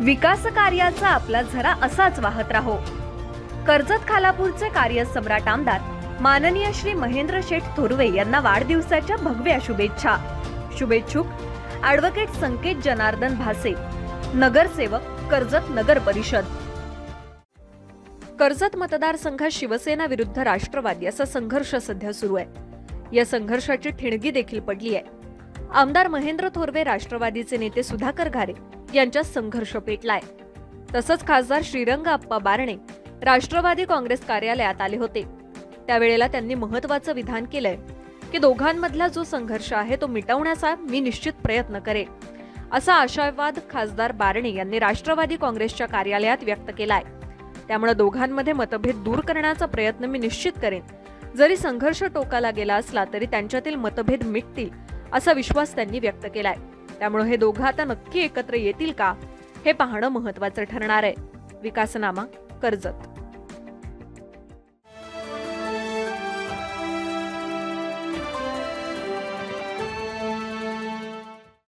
विकास कार्याचा आपला झरा असाच वाहत राहो. कर्जत खालापूरचे कार्य सम्राट आमदार माननीय श्री महेंद्र शेठ थोरवे यांना वाढदिवसाच्या भगव्या शुभेच्छा. शुभेच्छुक ॲडव्होकेट संकेत जनार्दन भासे नगरसेवक कर्जत नगर परिषद. कर्जत मतदारसंघात शिवसेना विरुद्ध राष्ट्रवादी असा संघर्ष सध्या सुरू आहे. या संघर्षाची ठिणगी देखील पडली आहे. आमदार महेंद्र थोरवे राष्ट्रवादीचे नेते सुधाकर घारे यांच्यात संघर्ष पेटलाय. तसंच खासदार श्रीरंग अप्पा बारणे राष्ट्रवादी काँग्रेस कार्यालयात आले होते. त्यावेळेला त्यांनी महत्वाचं विधान केलंय की दोघांमधला जो संघर्ष आहे तो मिटवण्याचा मी निश्चित प्रयत्न करेन असा आशावाद खासदार बारणे यांनी राष्ट्रवादी काँग्रेसच्या कार्यालयात व्यक्त केलाय. त्यामुळे दोघांमध्ये मतभेद दूर करण्याचा प्रयत्न मी निश्चित करेन. जरी संघर्ष टोकाला गेला असला तरी त्यांच्यातील मतभेद मिटतील असा विश्वास त्यांनी व्यक्त केलाय. त्यामुळे हे दोघं आता नक्की एकत्र येतील का हे पाहणं महत्वाचं ठरणार आहे. विकासनामा कर्जत